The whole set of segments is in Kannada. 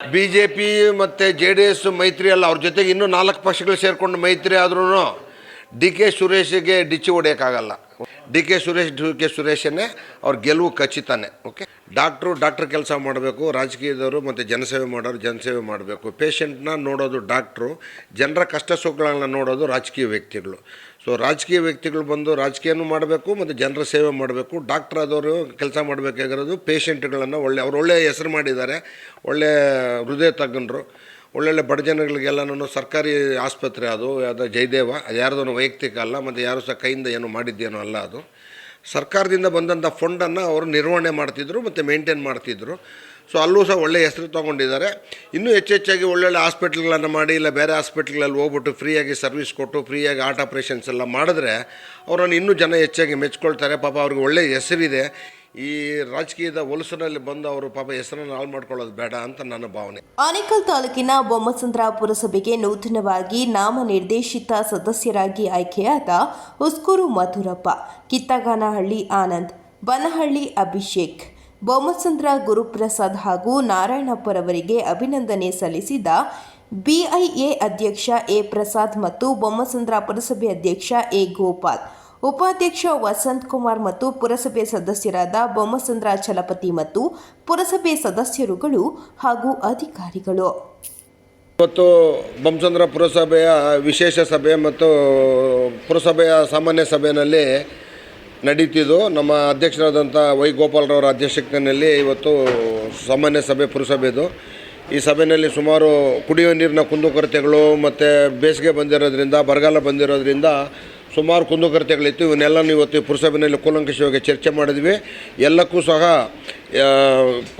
ಬಿ ಜೆ ಪಿ ಮತ್ತು ಜೆ ಡಿ ಎಸ್ ಮೈತ್ರಿ ಅಲ್ಲ, ಅವ್ರ ಜೊತೆಗೆ ಇನ್ನೂ ನಾಲ್ಕು ಪಕ್ಷಗಳು ಸೇರಿಕೊಂಡು ಮೈತ್ರಿ ಆದ್ರೂ ಡಿ ಕೆ ಸುರೇಶ್ಗೆ ಡಿಚ್ಚಿ ಹೊಡೆಯೋಕ್ಕಾಗಲ್ಲ. D K Suresh, D K ಸುರೇಶನ್ನೇ ಅವ್ರ ಗೆಲುವು ಖಚಿತಾನೆ, ಓಕೆ? ಡಾಕ್ಟ್ರು ಡಾಕ್ಟ್ರ್ ಕೆಲಸ ಮಾಡಬೇಕು, ರಾಜಕೀಯದವರು ಮತ್ತು ಜನಸೇವೆ ಮಾಡೋರು ಜನಸೇವೆ ಮಾಡಬೇಕು. ಪೇಷಂಟ್ನ ನೋಡೋದು ಡಾಕ್ಟ್ರು, ಜನರ ಕಷ್ಟ ಸುಖಗಳನ್ನ ನೋಡೋದು ರಾಜಕೀಯ ವ್ಯಕ್ತಿಗಳು. ಸೊ, ರಾಜಕೀಯ ವ್ಯಕ್ತಿಗಳು ಬಂದು ರಾಜಕೀಯನೂ ಮಾಡಬೇಕು ಮತ್ತು ಜನರ ಸೇವೆ ಮಾಡಬೇಕು. ಡಾಕ್ಟ್ರ್ ಆದವರು ಕೆಲಸ ಮಾಡಬೇಕಾಗಿರೋದು ಪೇಷಂಟ್ಗಳನ್ನು ಒಳ್ಳೆ, ಅವ್ರು ಒಳ್ಳೆಯ ಹೆಸರು ಮಾಡಿದ್ದಾರೆ ಒಳ್ಳೆಯ ಹೃದಯ ತಜ್ಞರು. ಒಳ್ಳೊಳ್ಳೆ ಬಡ ಜನಗಳಿಗೆಲ್ಲನೂ ಸರ್ಕಾರಿ ಆಸ್ಪತ್ರೆ ಅದು ಅದು ಜಯದೇವ, ಅದು ಯಾರ್ದೋ ವೈಯಕ್ತಿಕ ಅಲ್ಲ, ಮತ್ತು ಯಾರು ಸಹ ಕೈಯಿಂದ ಏನು ಮಾಡಿದ್ದೇನೋ ಅಲ್ಲ ಅದು. ಸರ್ಕಾರದಿಂದ ಬಂದಂಥ ಫಂಡನ್ನು ಅವರು ನಿರ್ವಹಣೆ ಮಾಡ್ತಿದ್ರು, ಮತ್ತು ಮೇಂಟೈನ್ ಮಾಡ್ತಿದ್ರು. ಸೊ ಅಲ್ಲೂ ಸಹ ಒಳ್ಳೆಯ ಹೆಸರು ತೊಗೊಂಡಿದ್ದಾರೆ. ಇನ್ನೂ ಹೆಚ್ಚೆಚ್ಚಾಗಿ ಒಳ್ಳೊಳ್ಳೆ ಹಾಸ್ಪಿಟ್ಲ್ಗಳನ್ನು ಮಾಡಿ, ಇಲ್ಲ ಬೇರೆ ಹಾಸ್ಪಿಟ್ಲ್ಗಳಲ್ಲಿ ಹೋಗ್ಬಿಟ್ಟು ಫ್ರೀಯಾಗಿ ಸರ್ವಿಸ್ ಕೊಟ್ಟು ಫ್ರೀಯಾಗಿ ಆರ್ಟ್ ಆಪ್ರೇಷನ್ಸ್ ಎಲ್ಲ ಮಾಡಿದ್ರೆ, ಅವರನ್ನು ಇನ್ನೂ ಜನ ಹೆಚ್ಚಾಗಿ ಮೆಚ್ಕೊಳ್ತಾರೆ. ಪಾಪ ಅವ್ರಿಗೆ ಒಳ್ಳೆಯ ಹೆಸರಿದೆ. ಈ ರಾಜಕೀಯದ ಹೊಲಸಿನಲ್ಲಿ ಬಂದು ಅವರು ಪಾಪ ಹೆಸರನ್ನು ಹಾಳು ಮಾಡ್ಕೊಳ್ಳೋದು ಬೇಡ ಅಂತ ನನ್ನ ಭಾವನೆ. ಆನೇಕಲ್ ತಾಲೂಕಿನ ಬೊಮ್ಮಸಂದ್ರ ಪುರಸಭೆಗೆ ನೂತನವಾಗಿ ನಾಮನಿರ್ದೇಶಿತ ಸದಸ್ಯರಾಗಿ ಆಯ್ಕೆಯಾದ ಹುಸ್ಕೂರು ಮಧುರಪ್ಪ, ಕಿತ್ತಗಾನಹಳ್ಳಿ ಆನಂದ್, ಬನಹಳ್ಳಿ ಅಭಿಷೇಕ್, ಬೊಮ್ಮಸಂದ್ರ ಗುರುಪ್ರಸಾದ್ ಹಾಗೂ ನಾರಾಯಣಪ್ಪರವರಿಗೆ ಅಭಿನಂದನೆ ಸಲ್ಲಿಸಿದ ಬಿಐಎ ಅಧ್ಯಕ್ಷ ಎ ಪ್ರಸಾದ್ ಮತ್ತು ಬೊಮ್ಮಸಂದ್ರ ಪುರಸಭೆ ಅಧ್ಯಕ್ಷ ಎ ಗೋಪಾಲ್. ಉಪಾಧ್ಯಕ್ಷ ವಸಂತ್ ಕುಮಾರ್ ಮತ್ತು ಪುರಸಭೆ ಸದಸ್ಯರಾದ ಬೊಮ್ಮಸಂದ್ರ ಚಲಪತಿ ಮತ್ತು ಪುರಸಭೆ ಸದಸ್ಯರುಗಳು ಹಾಗೂ ಅಧಿಕಾರಿಗಳು. ಇವತ್ತು ಬೊಮ್ಮಸಂದ್ರ ಪುರಸಭೆಯ ವಿಶೇಷ ಸಭೆ ಮತ್ತು ಪುರಸಭೆಯ ಸಾಮಾನ್ಯ ಸಭೆಯಲ್ಲಿ ನಡೀತಿದ್ದು, ನಮ್ಮ ಅಧ್ಯಕ್ಷರಾದಂಥ ವೈ ಗೋಪಾಲ್ರವರ ಅಧ್ಯಕ್ಷತೆಯಲ್ಲಿ ಇವತ್ತು ಸಾಮಾನ್ಯ ಸಭೆ ಪುರಸಭೆದು. ಈ ಸಭೆಯಲ್ಲಿ ಸುಮಾರು ಕುಡಿಯುವ ನೀರಿನ ಕುಂದುಕೊರತೆಗಳು ಮತ್ತು ಬೇಸಿಗೆ ಬಂದಿರೋದ್ರಿಂದ, ಬರಗಾಲ ಬಂದಿರೋದ್ರಿಂದ ಸುಮಾರು ಕುಂದುಕೊರತೆಗಳಿತ್ತು ಇವನ್ನೆಲ್ಲನೂ ಇವತ್ತು ಪುರಸಭೆಯಲ್ಲಿ ಕೂಲಂಕಷವಾಗಿ ಚರ್ಚೆ ಮಾಡಿದ್ವಿ. ಎಲ್ಲಕ್ಕೂ ಸಹ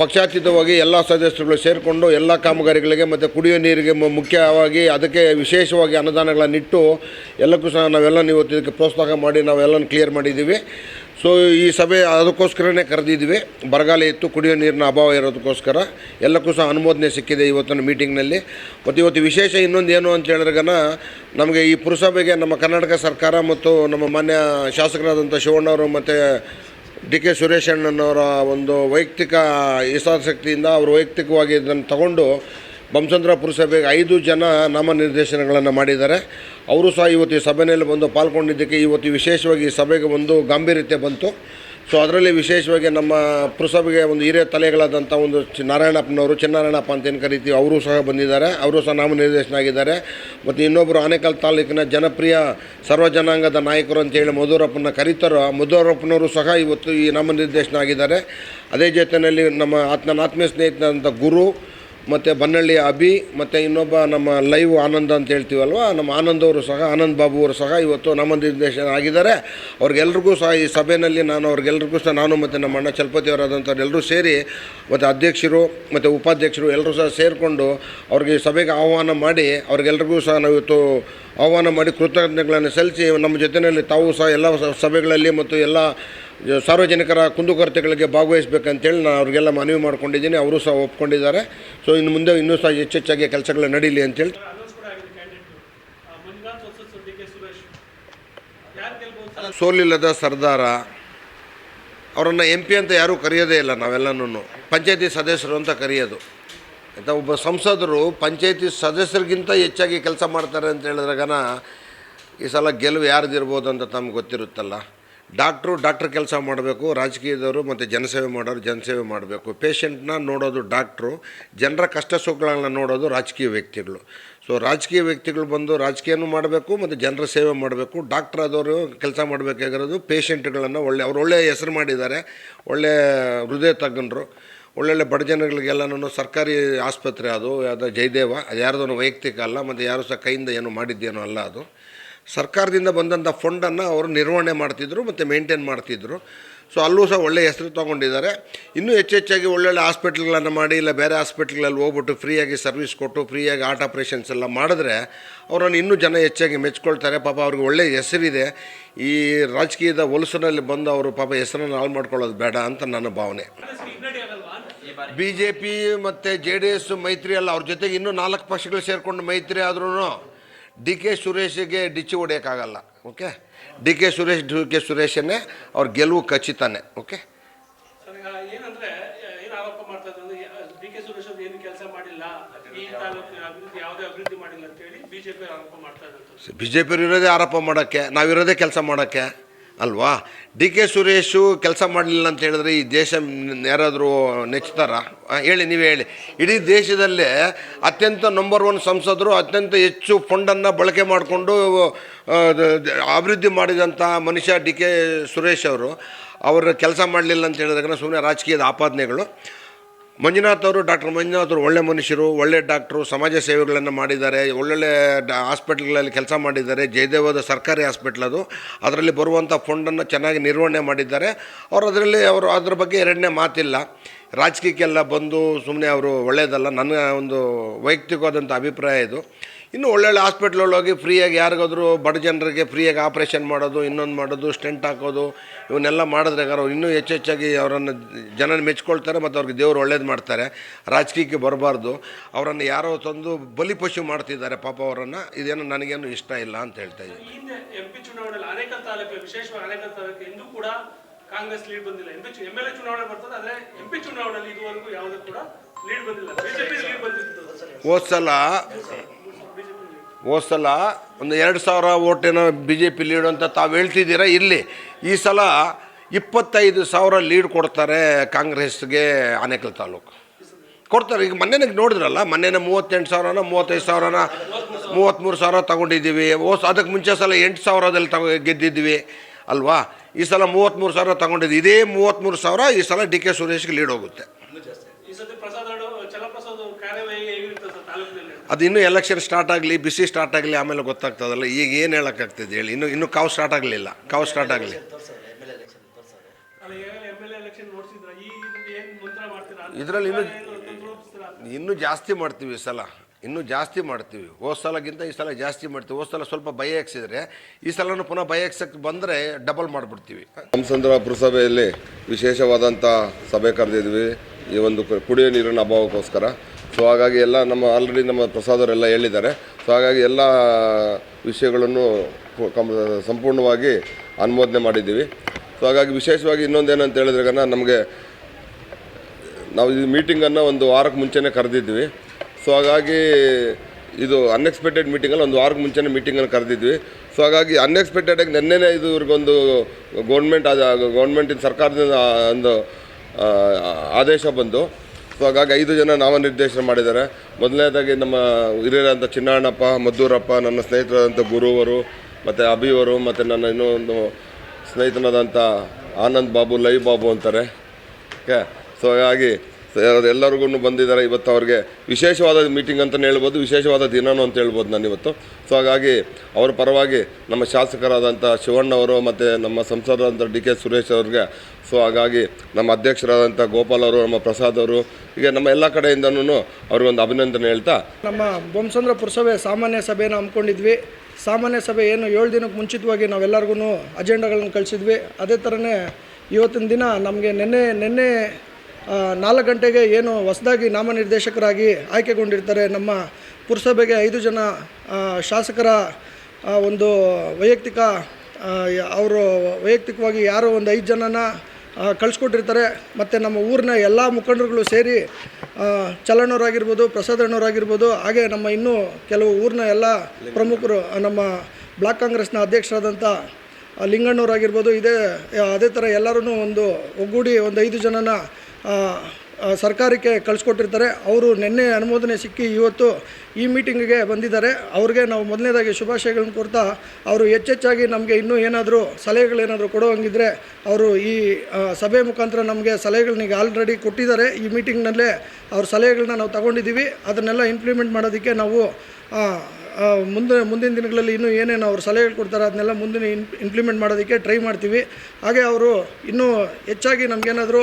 ಪಕ್ಷಾತೀತವಾಗಿ ಎಲ್ಲ ಸದಸ್ಯರುಗಳು ಸೇರಿಕೊಂಡು ಎಲ್ಲ ಕಾಮಗಾರಿಗಳಿಗೆ ಮತ್ತು ಕುಡಿಯುವ ನೀರಿಗೆ ಮುಖ್ಯವಾಗಿ ಅದಕ್ಕೆ ವಿಶೇಷವಾಗಿ ಅನುದಾನಗಳನ್ನಿಟ್ಟು ಎಲ್ಲಕ್ಕೂ ಸಹ ನಾವೆಲ್ಲ ಇವತ್ತು ಇದಕ್ಕೆ ಪ್ರೋತ್ಸಾಹ ಮಾಡಿ ನಾವೆಲ್ಲನೂ ಕ್ಲಿಯರ್ ಮಾಡಿದ್ದೀವಿ. ಸೊ ಈ ಸಭೆ ಅದಕ್ಕೋಸ್ಕರನೇ ಕರೆದಿದ್ವಿ ಬರಗಾಲ ಇತ್ತು ಕುಡಿಯೋ ನೀರಿನ ಅಭಾವ ಇರೋದಕ್ಕೋಸ್ಕರ. ಎಲ್ಲಕ್ಕೂ ಸಹ ಅನುಮೋದನೆ ಸಿಕ್ಕಿದೆ ಇವತ್ತಿನ ಮೀಟಿಂಗ್ನಲ್ಲಿ. ಮತ್ತು ಇವತ್ತು ವಿಶೇಷ ಇನ್ನೊಂದು ಏನು ಅಂತ ಹೇಳಿದ್ರಗನ ನಮಗೆ ಈ ಪುರಸಭೆಗೆ ನಮ್ಮ ಕರ್ನಾಟಕ ಸರ್ಕಾರ ಮತ್ತು ನಮ್ಮ ಮಾನ್ಯ ಶಾಸಕರಾದಂಥ ಶಿವಣ್ಣವರು ಮತ್ತು ಡಿ ಕೆ ಸುರೇಶ್ ಅಣ್ಣನವರ ಒಂದು ವೈಯಕ್ತಿಕ ಹಿತಾಸಕ್ತಿಯಿಂದ ಅವರು ವೈಯಕ್ತಿಕವಾಗಿ ಇದನ್ನು ತಗೊಂಡು ಬೊಮ್ಮಸಂದ್ರ ಪುರಸಭೆಗೆ ಐದು ಜನ ನಾಮನಿರ್ದೇಶನಗಳನ್ನು ಮಾಡಿದ್ದಾರೆ. ಅವರು ಸಹ ಇವತ್ತು ಈ ಸಭೆಯಲ್ಲಿ ಬಂದು ಪಾಲ್ಗೊಂಡಿದ್ದಕ್ಕೆ ಇವತ್ತು ವಿಶೇಷವಾಗಿ ಈ ಸಭೆಗೆ ಒಂದು ಗಾಂಭೀರ್ಯತೆ ಬಂತು. ಸೊ ಅದರಲ್ಲಿ ವಿಶೇಷವಾಗಿ ನಮ್ಮ ಪುರಸಭೆಗೆ ಒಂದು ಹಿರಿಯ ತಲೆಗಳಾದಂಥ ಒಂದು ನಾರಾಯಣಪ್ಪನವರು, ಚಿನ್ನಾರಾಯಣಪ್ಪ ಅಂತ ಏನು ಕರಿತೀವಿ, ಅವರು ಸಹ ಬಂದಿದ್ದಾರೆ. ಅವರು ಸಹ ನಾಮನಿರ್ದೇಶನ ಆಗಿದ್ದಾರೆ. ಮತ್ತು ಇನ್ನೊಬ್ಬರು ಆನೇಕಲ್ ತಾಲೂಕಿನ ಜನಪ್ರಿಯ ಸರ್ವ ಜನಾಂಗದ ನಾಯಕರು ಅಂತೇಳಿ ಮಧುರಪ್ಪನ ಕರೀತಾರೋ ಆ ಮಧುರಪ್ಪನವರು ಸಹ ಇವತ್ತು ಈ ನಾಮನಿರ್ದೇಶನ ಆಗಿದ್ದಾರೆ. ಅದೇ ಜೊತೆಯಲ್ಲಿ ನಮ್ಮ ಆತ್ಮ ಆತ್ಮೀಯ ಸ್ನೇಹಿತನಾದಂಥ ಗುರು ಮತ್ತು ಬನ್ನಳ್ಳಿ ಅಭಿ, ಮತ್ತು ಇನ್ನೊಬ್ಬ ನಮ್ಮ ಲೈವ್ ಆನಂದ್ ಅಂತ ಹೇಳ್ತೀವಲ್ವ? ನಮ್ಮ ಆನಂದ್ ಅವರು ಸಹ, ಆನಂದ್ ಬಾಬು ಅವರು ಸಹ ಇವತ್ತು ನಮ್ಮ ನಿರ್ದೇಶನ ಆಗಿದ್ದಾರೆ. ಅವ್ರಿಗೆಲ್ರಿಗೂ ಸಹ ಈ ಸಭೆಯಲ್ಲಿ ನಾನು, ಅವ್ರಿಗೆಲ್ರಿಗೂ ಸಹ ನಾನು ಮತ್ತು ನಮ್ಮ ಅಣ್ಣ ಚಲಪತಿ ಎಲ್ಲರೂ ಸೇರಿ ಮತ್ತು ಅಧ್ಯಕ್ಷರು, ಮತ್ತು ಉಪಾಧ್ಯಕ್ಷರು ಎಲ್ಲರೂ ಸಹ ಸೇರಿಕೊಂಡು ಅವ್ರಿಗೆ ಈ ಸಭೆಗೆ ಆಹ್ವಾನ ಮಾಡಿ, ಅವ್ರಿಗೆಲ್ರಿಗೂ ಸಹ ನಾವು ಇವತ್ತು ಆಹ್ವಾನ ಮಾಡಿ ಕೃತಜ್ಞತೆಗಳನ್ನು ಸಲ್ಲಿಸಿ ನಮ್ಮ ಜೊತೆಯಲ್ಲಿ ತಾವು ಸಹ ಎಲ್ಲ ಸಭೆಗಳಲ್ಲಿ ಮತ್ತು ಎಲ್ಲ ಸಾರ್ವಜನಿಕರ ಕುಂದುಕೊರತೆಗಳಿಗೆ ಭಾಗವಹಿಸಬೇಕಂತೇಳಿ ನಾನು ಅವ್ರಿಗೆಲ್ಲ ಮನವಿ ಮಾಡ್ಕೊಂಡಿದ್ದೀನಿ. ಅವರು ಸಹ ಒಪ್ಕೊಂಡಿದ್ದಾರೆ. ಸೊ ಇನ್ನು ಮುಂದೆ ಇನ್ನೂ ಸಹ ಹೆಚ್ಚೆಚ್ಚಾಗಿ ಕೆಲಸಗಳು ನಡೀಲಿ ಅಂತೇಳಿ. ಸೋಲಿಲ್ಲದ ಸರ್ದಾರ, ಅವರನ್ನು ಎಂ ಪಿ ಅಂತ ಯಾರೂ ಕರೆಯೋದೇ ಇಲ್ಲ ನಾವೆಲ್ಲನೂ ಪಂಚಾಯತಿ ಸದಸ್ಯರು ಅಂತ ಕರೆಯೋದು. ಆಯಿತಾ? ಒಬ್ಬ ಸಂಸದರು ಪಂಚಾಯತಿ ಸದಸ್ಯರಿಗಿಂತ ಹೆಚ್ಚಾಗಿ ಕೆಲಸ ಮಾಡ್ತಾರೆ ಅಂತ ಹೇಳಿದ್ರಾಗನ ಈ ಸಲ ಗೆಲುವು ಯಾರ್ದಿರ್ಬೋದು ಅಂತ ತಮ್ಗೆ ಗೊತ್ತಿರುತ್ತಲ್ಲ. ಡಾಕ್ಟ್ರು ಡಾಕ್ಟ್ರ್ ಕೆಲಸ ಮಾಡಬೇಕು, ರಾಜಕೀಯದವರು ಮತ್ತು ಜನಸೇವೆ ಮಾಡೋರು ಜನಸೇವೆ ಮಾಡಬೇಕು. ಪೇಷಂಟ್ನ ನೋಡೋದು ಡಾಕ್ಟ್ರು, ಜನರ ಕಷ್ಟ ಸುಖಗಳನ್ನ ನೋಡೋದು ರಾಜಕೀಯ ವ್ಯಕ್ತಿಗಳು. ಸೊ ರಾಜಕೀಯ ವ್ಯಕ್ತಿಗಳು ಬಂದು ರಾಜಕೀಯನೂ ಮಾಡಬೇಕು ಮತ್ತು ಜನರ ಸೇವೆ ಮಾಡಬೇಕು. ಡಾಕ್ಟ್ರ್ ಆದವರು ಕೆಲಸ ಮಾಡಬೇಕಾಗಿರೋದು ಪೇಷಂಟ್ಗಳನ್ನು ಒಳ್ಳೆ, ಅವ್ರು ಒಳ್ಳೆಯ ಹೆಸರು ಮಾಡಿದ್ದಾರೆ, ಒಳ್ಳೆ ಹೃದಯ ತಜ್ಞರು, ಒಳ್ಳೊಳ್ಳೆ ಬಡ ಜನಗಳಿಗೆಲ್ಲನೂ ಸರ್ಕಾರಿ ಆಸ್ಪತ್ರೆ ಅದು ಯಾವುದೋ ಜಯದೇವ, ಅದು ಯಾರ್ದೋ ವೈಯಕ್ತಿಕ ಅಲ್ಲ, ಮತ್ತು ಯಾರು ಸಹ ಕೈಯಿಂದ ಏನು ಮಾಡಿದ್ದೇನೋ ಅಲ್ಲ ಅದು. ಸರ್ಕಾರದಿಂದ ಬಂದಂಥ ಫಂಡನ್ನು ಅವರು ನಿರ್ವಹಣೆ ಮಾಡ್ತಿದ್ರು ಮತ್ತು ಮೇಂಟೈನ್ ಮಾಡ್ತಿದ್ರು. ಸೊ ಅಲ್ಲೂ ಸಹ ಒಳ್ಳೆಯ ಹೆಸರು ತೊಗೊಂಡಿದ್ದಾರೆ. ಇನ್ನೂ ಹೆಚ್ಚೆಚ್ಚಾಗಿ ಒಳ್ಳೊಳ್ಳೆ ಹಾಸ್ಪಿಟ್ಲ್ಗಳನ್ನು ಮಾಡಿ ಇಲ್ಲ ಬೇರೆ ಹಾಸ್ಪಿಟ್ಲ್ಗಳಲ್ಲಿ ಹೋಗ್ಬಿಟ್ಟು ಫ್ರೀಯಾಗಿ ಸರ್ವಿಸ್ ಕೊಟ್ಟು ಫ್ರೀಯಾಗಿ ಆರ್ಟ್ ಆಪ್ರೇಷನ್ಸ್ ಎಲ್ಲ ಮಾಡಿದ್ರೆ ಅವರನ್ನು ಇನ್ನೂ ಜನ ಹೆಚ್ಚಾಗಿ ಮೆಚ್ಕೊಳ್ತಾರೆ. ಪಾಪ ಅವ್ರಿಗೆ ಒಳ್ಳೆಯ ಹೆಸರಿದೆ. ಈ ರಾಜಕೀಯದ ಹೊಲಸಿನಲ್ಲಿ ಬಂದು ಅವರು ಪಾಪ ಹೆಸರನ್ನು ಹಾಳು ಮಾಡ್ಕೊಳ್ಳೋದು ಬೇಡ ಅಂತ ನನ್ನ ಭಾವನೆ. ಬಿ ಜೆ ಪಿ ಮತ್ತು ಜೆ ಡಿ ಎಸ್ ಮೈತ್ರಿ ಅಲ್ಲ, ಅವ್ರ ಜೊತೆಗೆ ಇನ್ನೂ ನಾಲ್ಕು ಪಕ್ಷಗಳು ಸೇರಿಕೊಂಡು ಮೈತ್ರಿ ಆದ್ರೂ ಡಿ ಕೆ ಸುರೇಶ್ಗೆ ಡಿಚ್ಚಿ ಹೊಡೆಯೋಕ್ಕಾಗಲ್ಲ okay? D K Suresh D K ಸುರೇಶನ್ನೇ ಅವ್ರ ಗೆಲುವು ಖಚಿತಾನೆ ಓಕೆ? ಏನಂದ್ರೆ ಏನು ಆರೋಪ ಮಾಡ್ತಾ ಇದ್ದಾರೆ ಸುರೇಶ್ ಅವ್ರು ಏನು ಕೆಲಸ ಮಾಡಿಲ್ಲ ಈ ತಾಲೂಕಿನ ಅಭಿವೃದ್ಧಿ ಯಾವುದೇ ಅಭಿವೃದ್ಧಿ ಮಾಡಿಲ್ಲ ಅಂತ ಹೇಳಿ ಬಿಜೆಪಿ ಆರೋಪ ಮಾಡ್ತಾ ಇದ್ದಾರೆ ಬಿ ಜೆ ಪಿಯವ್ರು ಇರೋದೇ ಆರೋಪ ಮಾಡೋಕ್ಕೆ ನಾವಿರೋದೇ ಕೆಲಸ ಮಾಡೋಕ್ಕೆ. ಅಲ್ವಾ? ಡಿ ಕೆ ಸುರೇಶು ಕೆಲಸ ಮಾಡಲಿಲ್ಲ ಅಂತ ಹೇಳಿದ್ರೆ ಈ ದೇಶ ಯಾರಾದರೂ ನೆಚ್ತಾರ? ಹೇಳಿ, ನೀವು ಹೇಳಿ. ಇಡೀ ದೇಶದಲ್ಲೇ ಅತ್ಯಂತ ನಂಬರ್ ಒನ್ ಸಂಸದರು ಅತ್ಯಂತ ಹೆಚ್ಚು ಫಂಡನ್ನು ಬಳಕೆ ಮಾಡಿಕೊಂಡು ಅಭಿವೃದ್ಧಿ ಮಾಡಿದಂಥ ಮನುಷ್ಯ ಡಿ ಕೆ ಸುರೇಶ್ ಅವರು. ಅವರು ಕೆಲಸ ಮಾಡಲಿಲ್ಲ ಅಂತ ಹೇಳಿದಾಗ ಸುಮ್ಮನೆ ರಾಜಕೀಯದ ಆಪಾದನೆಗಳು. ಮಂಜುನಾಥ್ ಅವರು ಡಾಕ್ಟರ್ ಮಂಜುನಾಥ್ ಅವರು ಒಳ್ಳೆ ಮನುಷ್ಯರು, ಒಳ್ಳೆ ಡಾಕ್ಟ್ರು, ಸಮಾಜ ಸೇವೆಗಳನ್ನು ಮಾಡಿದ್ದಾರೆ, ಒಳ್ಳೊಳ್ಳೆ ಡಾ, ಹಾಸ್ಪಿಟ್ಲ್ಗಳಲ್ಲಿ ಕೆಲಸ ಮಾಡಿದ್ದಾರೆ, ಜಯದೇವದ ಸರ್ಕಾರಿ ಹಾಸ್ಪಿಟ್ಲ್ ಅದು. ಅದರಲ್ಲಿ ಬರುವಂಥ ಫಂಡನ್ನು ಚೆನ್ನಾಗಿ ನಿರ್ವಹಣೆ ಮಾಡಿದ್ದಾರೆ. ಅವರು ಅದರಲ್ಲಿ ಅವರು ಅದ್ರ ಬಗ್ಗೆ ಎರಡನೇ ಮಾತಿಲ್ಲ. ರಾಜಕೀಯಕ್ಕೆಲ್ಲ ಬಂದು ಸುಮ್ಮನೆ ಅವರು ಒಳ್ಳೆಯದಲ್ಲ ನನ್ನ ಒಂದು ವೈಯಕ್ತಿಕವಾದಂಥ ಅಭಿಪ್ರಾಯ ಇದು. ಇನ್ನು ಒಳ್ಳೊಳ್ಳೆ ಹಾಸ್ಪಿಟ್ಲಲ್ಲಿ ಹೋಗಿ ಫ್ರೀಯಾಗಿ ಯಾರಿಗಾದ್ರೂ ಬಡ ಜನರಿಗೆ ಫ್ರೀಯಾಗಿ ಆಪ್ರೇಷನ್ ಮಾಡೋದು ಇನ್ನೊಂದು ಮಾಡೋದು ಸ್ಟೆಂಟ್ ಹಾಕೋದು ಇವನ್ನೆಲ್ಲ ಮಾಡಿದ್ರೆ ಅವ್ರು ಇನ್ನೂ ಹೆಚ್ಚು ಹೆಚ್ಚಾಗಿ ಅವರನ್ನು ಜನನ ಮೆಚ್ಕೊಳ್ತಾರೆ ಮತ್ತು ಅವ್ರಿಗೆ ದೇವರು ಒಳ್ಳೇದು ಮಾಡ್ತಾರೆ. ರಾಜಕೀಯಕ್ಕೆ ಬರಬಾರ್ದು. ಅವರನ್ನು ಯಾರೋ ತಂದು ಬಲಿಪಶು ಮಾಡ್ತಿದ್ದಾರೆ ಪಾಪ ಅವರನ್ನು. ಇದೇನು ನನಗೇನು ಇಷ್ಟ ಇಲ್ಲ ಅಂತ ಹೇಳ್ತಾ ಇದ್ದೀನಿ. ಹೋದ್ಸಲ ಎಂಪಿ ಚುನಾವಣೆಯಲ್ಲಿ ಅನೇಕ ತಾಲೂಕು ವಿಶೇಷವಾಗಿ ಅನೇಕ ತಾಲೂಕು ಎಂದೂ ಕೂಡ ಕಾಂಗ್ರೆಸ್ ಲೀಡ್ ಬಂದಿಲ್ಲ. ಎಂಪಿ ಎಂ ಎಲ್ ಎ ಚುನಾವಣೆ ಬರ್ತದೆ ಆದ್ರೆ ಎಂಪಿ ಚುನಾವಣೆಯಲ್ಲಿ ಇದುವರೆಗೂ ಯಾವುದೂ ಕೂಡ ಲೀಡ್ ಬಂದಿಲ್ಲ. ಬಿಜೆಪಿ ಲೀಡ್ ಬಂದಿತ್ತು. ಹೋದ ಸಲ ಹೋದ ಸಲ ಒಂದು ಎರಡು ಸಾವಿರ ಓಟೇನೋ ಬಿ ಜೆ ಪಿ ಲೀಡು ಅಂತ ತಾವು ಹೇಳ್ತಿದ್ದೀರಾ? ಇರಲಿ ಈ ಸಲ ಇಪ್ಪತ್ತೈದು ಸಾವಿರ ಲೀಡ್ ಕೊಡ್ತಾರೆ ಕಾಂಗ್ರೆಸ್ಗೆ ಆನೇಕಲ್ ತಾಲೂಕು. ಕೊಡ್ತಾರೆ. ಈಗ ಮೊನ್ನೆ ನೋಡಿದ್ರಲ್ಲ, ಮೊನ್ನೆನೇ ಮೂವತ್ತೆಂಟು ಸಾವಿರನ, ಮೂವತ್ತೈದು ಸಾವಿರನ, ಮೂವತ್ತ್ಮೂರು ಸಾವಿರ ತಗೊಂಡಿದ್ದೀವಿ. ಓಸ್ ಅದಕ್ಕೆ ಮುಂಚೆ ಸಲ ಎಂಟು ಸಾವಿರದಲ್ಲಿ ತಗೊ ಗೆದ್ದಿದ್ವಿ ಅಲ್ವಾ? ಈ ಸಲ ಮೂವತ್ತ್ಮೂರು ಸಾವಿರ ತಗೊಂಡಿದ್ವಿ ಇದೇ ಮೂವತ್ತ್ಮೂರು ಸಾವಿರ ಈ ಸಲ ಡಿ ಕೆ ಸುರೇಶ್ಗೆ ಲೀಡ್ ಹೋಗುತ್ತೆ ಈ ಸತಿ ಪ್ರಸಾದ್ ಅಡು ಚಲಪ್ರಸಾದ್ ಅವ್ರ ಕಾರ್ಯವಾಹಿ ಹೇಗಿರ್ತದೆ ಸರ್ ತಾಲೂಕಿನಲ್ಲಿ ಅದು ಇನ್ನೂ ಎಲೆಕ್ಷನ್ ಸ್ಟಾರ್ಟ್ ಆಗಲಿ ಬಿಸಿ ಸ್ಟಾರ್ಟ್ ಆಗಲಿ ಆಮೇಲೆ ಗೊತ್ತಾಗ್ತದಲ್ಲ. ಈಗ ಏನು ಹೇಳೋಕ್ಕಾಗ್ತದೆ ಹೇಳಿ. ಇನ್ನು, ಇನ್ನೂ ಕಾವು ಸ್ಟಾರ್ಟ್ ಆಗಲಿಲ್ಲ. ಕಾವು ಸ್ಟಾರ್ಟ್ ಆಗಲಿ. ಇದರಲ್ಲಿ ಇನ್ನೂ ಇನ್ನೂ ಜಾಸ್ತಿ ಮಾಡ್ತೀವಿ ಈ ಸಲ. ಇನ್ನೂ ಜಾಸ್ತಿ ಮಾಡ್ತೀವಿ. ಹೋದ ಸಲಗಿಂತ ಈ ಸಲ ಜಾಸ್ತಿ ಮಾಡ್ತೀವಿ. ಹೋದ ಸಲ ಸ್ವಲ್ಪ ಭಯ ಹಾಕ್ಸಿದ್ರೆ ಈ ಸಲನೂ ಪುನಃ ಭಯ ಹಾಕ್ಸಕ್ಕೆ ಬಂದರೆ ಡಬಲ್ ಮಾಡಿಬಿಡ್ತೀವಿ. ರಾಮಚಂದ್ರ ಪುರಸಭೆಯಲ್ಲಿ ವಿಶೇಷವಾದಂಥ ಸಭೆ ಕರೆದಿದ್ವಿ. ಈ ಒಂದು ಕುಡಿಯೋ ನೀರಿನ ಅಭಾವಕ್ಕೋಸ್ಕರ. ಸೊ ಹಾಗಾಗಿ ಎಲ್ಲ ನಮ್ಮ ಆಲ್ರೆಡಿ ನಮ್ಮ ಪ್ರಸಾದವರೆಲ್ಲ ಹೇಳಿದ್ದಾರೆ. ಸೊ ಹಾಗಾಗಿ ಎಲ್ಲ ವಿಷಯಗಳನ್ನು ಸಂಪೂರ್ಣವಾಗಿ ಅನುಮೋದನೆ ಮಾಡಿದ್ದೀವಿ. ಸೊ ಹಾಗಾಗಿ ವಿಶೇಷವಾಗಿ ಇನ್ನೊಂದೇನಂತ ಹೇಳಿದ್ರೆ ನಮಗೆ ನಾವು ಈ ಮೀಟಿಂಗನ್ನು ಒಂದು ವಾರಕ್ಕೆ ಮುಂಚೆನೇ ಕರೆದಿದ್ವಿ. ಸೊ ಹಾಗಾಗಿ ಇದು ಅನ್ಎಕ್ಸ್ಪೆಕ್ಟೆಡ್ ಮೀಟಿಂಗಲ್ಲಿ ಒಂದು ವಾರಕ್ಕೆ ಮುಂಚೆನೇ ಮೀಟಿಂಗನ್ನು ಕರೆದಿದ್ವಿ. ಸೊ ಹಾಗಾಗಿ ಅನ್ಎಕ್ಸ್ಪೆಕ್ಟೆಡಾಗಿ ನೆನ್ನೆನೇ ಇದು ಇವ್ರಿಗೊಂದು ಗೌರ್ಮೆಂಟ್ ಗೌರ್ಮೆಂಟಿನ ಸರ್ಕಾರದಿಂದ ಒಂದು ಆದೇಶ ಬಂದು ಸೊ ಹಾಗಾಗಿ ಐದು ಜನ ನಾಮನಿರ್ದೇಶನ ಮಾಡಿದ್ದಾರೆ. ಮೊದಲನೇದಾಗಿ ನಮ್ಮ ಹಿರಿಯರಾದಂಥ ಚಿನ್ನಣ್ಣಪ್ಪ, ಮದ್ದೂರಪ್ಪ, ನನ್ನ ಸ್ನೇಹಿತರಾದಂಥ ಗುರುವರು, ಮತ್ತು ಅಭಿಯವರು, ಮತ್ತು ನನ್ನ ಇನ್ನೊಂದು ಸ್ನೇಹಿತನಾದಂಥ ಆನಂದ್ ಬಾಬು, ಲೈ ಬಾಬು ಅಂತಾರೆ. ಓಕೆ? ಸೊ ಹಾಗಾಗಿ ಎಲ್ಲರಿಗೂ ಬಂದಿದ್ದಾರೆ ಇವತ್ತು ಅವ್ರಿಗೆ ವಿಶೇಷವಾದ ಮೀಟಿಂಗ್ ಅಂತಲೇ ಹೇಳ್ಬೋದು, ವಿಶೇಷವಾದ ದಿನನೂ ಅಂತ ಹೇಳ್ಬೋದು ನಾನು ಇವತ್ತು. ಸೊ ಹಾಗಾಗಿ ಅವರ ಪರವಾಗಿ ನಮ್ಮ ಶಾಸಕರಾದಂಥ ಶಿವಣ್ಣವರು, ಮತ್ತು ನಮ್ಮ ಸಂಸದರಾದಂಥ ಡಿ ಕೆ ಸುರೇಶ್ ಅವ್ರಿಗೆ ಸೊ ಹಾಗಾಗಿ ನಮ್ಮ ಅಧ್ಯಕ್ಷರಾದಂಥ ಗೋಪಾಲ್ ಅವರು, ನಮ್ಮ ಪ್ರಸಾದ್ ಅವರು ಹೀಗೆ ನಮ್ಮ ಎಲ್ಲ ಕಡೆಯಿಂದನೂ ಅವ್ರಿಗೊಂದು ಅಭಿನಂದನೆ ಹೇಳ್ತಾ. ನಮ್ಮ ಬೊಮ್ಮಸಂದ್ರ ಪುರಸಭೆ ಸಾಮಾನ್ಯ ಸಭೆಯನ್ನು ಹಮ್ಮಿಕೊಂಡಿದ್ವಿ. ಸಾಮಾನ್ಯ ಸಭೆ ಏನು ಏಳು ದಿನಕ್ಕೆ ಮುಂಚಿತವಾಗಿ ನಾವೆಲ್ಲರಿಗೂ ಅಜೆಂಡಾಗಳನ್ನು ಕಳಿಸಿದ್ವಿ. ಅದೇ ಥರನೇ ಇವತ್ತಿನ ದಿನ ನಮಗೆ ನಿನ್ನೆ ನಿನ್ನೆ ನಾಲ್ಕು ಗಂಟೆಗೆ ಏನು ಹೊಸದಾಗಿ ನಾಮನಿರ್ದೇಶಕರಾಗಿ ಆಯ್ಕೆಗೊಂಡಿರ್ತಾರೆ ನಮ್ಮ ಪುರಸಭೆಗೆ ಐದು ಜನ ಶಾಸಕರ ಒಂದು ವೈಯಕ್ತಿಕ ಅವರು ವೈಯಕ್ತಿಕವಾಗಿ ಯಾರೋ ಒಂದು ಐದು ಜನನ ಕಳಿಸ್ಕೊಟ್ಟಿರ್ತಾರೆ. ಮತ್ತು ನಮ್ಮ ಊರಿನ ಎಲ್ಲ ಮುಖಂಡರುಗಳು ಸೇರಿ ಚಲಣ್ಣವರಾಗಿರ್ಬೋದು ಪ್ರಸಾದಣ್ಣವರಾಗಿರ್ಬೋದು ಹಾಗೆ ನಮ್ಮ ಇನ್ನೂ ಕೆಲವು ಊರಿನ ಎಲ್ಲ ಪ್ರಮುಖರು ನಮ್ಮ ಬ್ಲಾಕ್ ಕಾಂಗ್ರೆಸ್ನ ಅಧ್ಯಕ್ಷರಾದಂಥ ಲಿಂಗಣ್ಣವರಾಗಿರ್ಬೋದು, ಇದೇ, ಅದೇ ಥರ ಎಲ್ಲರೂ ಒಂದು ಒಗ್ಗೂಡಿ ಒಂದು ಐದು ಜನನ ಸರ್ಕಾರಕ್ಕೆ ಕಳಿಸ್ಕೊಟ್ಟಿರ್ತಾರೆ. ಅವರು ನಿನ್ನೆ ಅನುಮೋದನೆ ಸಿಕ್ಕಿ ಇವತ್ತು ಈ ಮೀಟಿಂಗಿಗೆ ಬಂದಿದ್ದಾರೆ. ಅವ್ರಿಗೆ ನಾವು ಮೊದಲನೇದಾಗಿ ಶುಭಾಶಯಗಳನ್ನು ಕೊಡ್ತಾ, ಅವರು ಹೆಚ್ಚೆಚ್ಚಾಗಿ ನಮಗೆ ಇನ್ನೂ ಏನಾದರೂ ಸಲಹೆಗಳೇನಾದರೂ ಕೊಡೋ ಹಂಗಿದ್ರೆ ಅವರು ಈ ಸಭೆ ಮುಖಾಂತರ ನಮಗೆ ಸಲಹೆಗಳನ್ನ ಈಗ ಆಲ್ರೆಡಿ ಕೊಟ್ಟಿದ್ದಾರೆ. ಈ ಮೀಟಿಂಗ್ನಲ್ಲೇ ಅವ್ರ ಸಲಹೆಗಳನ್ನ ನಾವು ತಗೊಂಡಿದ್ದೀವಿ. ಅದನ್ನೆಲ್ಲ ಇಂಪ್ಲಿಮೆಂಟ್ ಮಾಡೋದಕ್ಕೆ ನಾವು ಮುಂದೆ, ಮುಂದಿನ ದಿನಗಳಲ್ಲಿ ಇನ್ನೂ ಏನೇನು ಅವ್ರು ಸಲಹೆಗಳು ಕೊಡ್ತಾರೆ ಅದನ್ನೆಲ್ಲ ಮುಂದಿನ ಇಂಪ್ಲಿಮೆಂಟ್ ಮಾಡೋದಕ್ಕೆ ಟ್ರೈ ಮಾಡ್ತೀವಿ. ಹಾಗೆ ಅವರು ಇನ್ನೂ ಹೆಚ್ಚಾಗಿ ನಮಗೇನಾದರೂ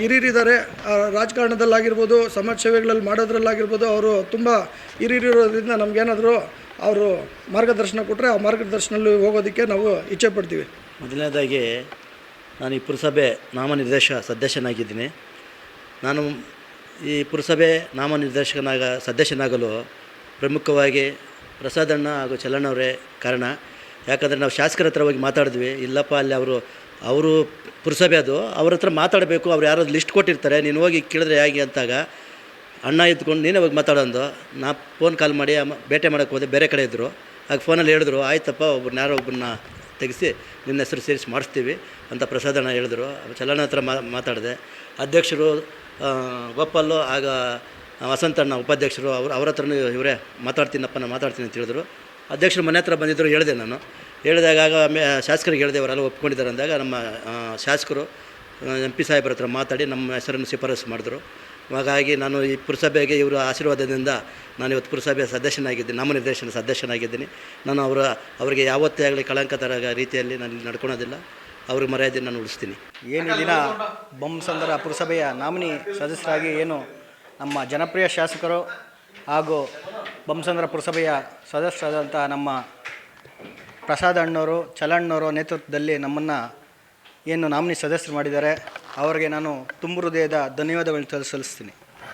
ಹಿರಿಯರಿದ್ದಾರೆ. ರಾಜಕಾರಣದಲ್ಲಾಗಿರ್ಬೋದು, ಸಮಾಜ ಸೇವೆಗಳಲ್ಲಿ ಮಾಡೋದ್ರಲ್ಲಾಗಿರ್ಬೋದು, ಅವರು ತುಂಬ ಹಿರಿಯರಿರೋದ್ರಿಂದ ನಮಗೇನಾದರೂ ಅವರು ಮಾರ್ಗದರ್ಶನ ಕೊಟ್ಟರೆ ಆ ಮಾರ್ಗದರ್ಶನಲ್ಲಿ ಹೋಗೋದಕ್ಕೆ ನಾವು ಇಚ್ಛೆ ಪಡ್ತೀವಿ. ಮೊದಲನೇದಾಗಿ ನಾನು ಈ ಪುರಸಭೆ ನಾಮನಿರ್ದೇಶ ಸದಸ್ಯನಾಗಿದ್ದೀನಿ. ನಾನು ಈ ಪುರಸಭೆ ನಾಮನಿರ್ದೇಶಕನಾಗ ಸದಸ್ಯನಾಗಲು ಪ್ರಮುಖವಾಗಿ ಪ್ರಸಾದಣ್ಣ ಹಾಗೂ ಚಲಣ್ಣವರೇ ಕಾರಣ. ಯಾಕಂದರೆ ನಾವು ಶಾಸಕರ ಹತ್ರ ಹೋಗಿ ಮಾತಾಡಿದ್ವಿ. ಇಲ್ಲಪ್ಪ, ಅಲ್ಲಿ ಅವರು ಅವರು ಪುರಸಭೆ ಅದು, ಅವ್ರ ಹತ್ರ ಮಾತಾಡಬೇಕು, ಅವ್ರು ಯಾರಾದ್ರು ಲಿಸ್ಟ್ ಕೊಟ್ಟಿರ್ತಾರೆ, ನೀನು ಹೋಗಿ ಕೇಳಿದ್ರೆ ಹೇಗೆ ಅಂತಾಗ, ಅಣ್ಣ ಇದ್ಕೊಂಡು ನೀನೇ ಹೋಗಿ ಮಾತಾಡೋದು ನಾ ಫೋನ್ ಕಾಲ್ ಮಾಡಿ ಭೇಟಿ ಮಾಡೋಕ್ಕೆ ಹೋದೆ, ಬೇರೆ ಕಡೆ ಇದ್ದರು ಆಗ ಫೋನಲ್ಲಿ ಹೇಳಿದ್ರು, ಆಯ್ತಪ್ಪ ಒಬ್ಬರನ್ನ ಯಾರೋ ಒಬ್ಬರನ್ನ ತೆಗೆಸಿ, ನಿನ್ನ ಹೆಸರು ಸೇರಿಸಿ ಮಾಡಿಸ್ತೀವಿ, ಅಂತ ಪ್ರಸಾದಣ್ಣ ಹೇಳಿದ್ರು. ಚಲನ ಹತ್ರ ಮಾತಾಡಿದೆ. ಅಧ್ಯಕ್ಷರು ಒಪ್ಪಲ್ಲು ಆಗ ವಸಂತಣ್ಣ ಉಪಾಧ್ಯಕ್ಷರು ಅವರು ಅವ್ರ ಹತ್ರನೂ ಇವರೇ ಮಾತಾಡ್ತೀನಪ್ಪ, ನಾನು ಮಾತಾಡ್ತೀನಿ ಅಂತ ಹೇಳಿದ್ರು. ಅಧ್ಯಕ್ಷರು ಮನೆ ಹತ್ರ ಬಂದಿದ್ದರು ಹೇಳಿದೆ ನಾನು. ಹೇಳಿದಾಗ ಮೇ ಶಾಸಕರಿಗೆ ಹೇಳಿದೆ, ಅವರೆಲ್ಲ ಒಪ್ಕೊಂಡಿದ್ದಾರೆ ಅಂದಾಗ ನಮ್ಮ ಶಾಸಕರು ಎಂ ಪಿ ಸಾಹೇಬ್ರ ಹತ್ರ ಮಾತಾಡಿ ನಮ್ಮ ಹೆಸರನ್ನು ಶಿಫಾರಸು ಮಾಡಿದ್ರು. ಹಾಗಾಗಿ ನಾನು ಈ ಪುರಸಭೆಗೆ ಇವರ ಆಶೀರ್ವಾದದಿಂದ ನಾನು ಇವತ್ತು ಪುರಸಭೆಯ ಸದಸ್ಯನಾಗಿದ್ದೀನಿ, ನಾಮನಿರ್ದೇಶನ ಸದಸ್ಯನಾಗಿದ್ದೀನಿ. ನಾನು ಅವರ, ಅವರಿಗೆ ಯಾವತ್ತೇ ಆಗಲಿ ಕಳಂಕ ತರ ರೀತಿಯಲ್ಲಿ ನಾನು ನಡ್ಕೊಳೋದಿಲ್ಲ. ಅವ್ರ ಮರ್ಯಾದೆ ನಾನು ಉಳಿಸ್ತೀನಿ. ಏನು ದಿನ ಬೊಮ್ಮಸಂದರ ಪುರಸಭೆಯ ನಾಮಿನಿ ಸದಸ್ಯರಾಗಿ ಏನು ನಮ್ಮ ಜನಪ್ರಿಯ ಶಾಸಕರು ಹಾಗೂ ಬೊಮ್ಮಸಂದ್ರ ಪುರಸಭೆಯ ಸದಸ್ಯರಾದಂಥ ನಮ್ಮ ಪ್ರಸಾದ್ ಅಣ್ಣವರು ಚಲಣ್ಣವರು ನೇತೃತ್ವದಲ್ಲಿ ನಮ್ಮನ್ನು ಏನು ನಾಮಿನಿ ಸದಸ್ಯರು ಮಾಡಿದ್ದಾರೆ, ಅವರಿಗೆ ನಾನು ತುಂಬ ಹೃದಯದ ಧನ್ಯವಾದಗಳನ್ನು ಸಲ್ಲಿಸ್ತೀನಿ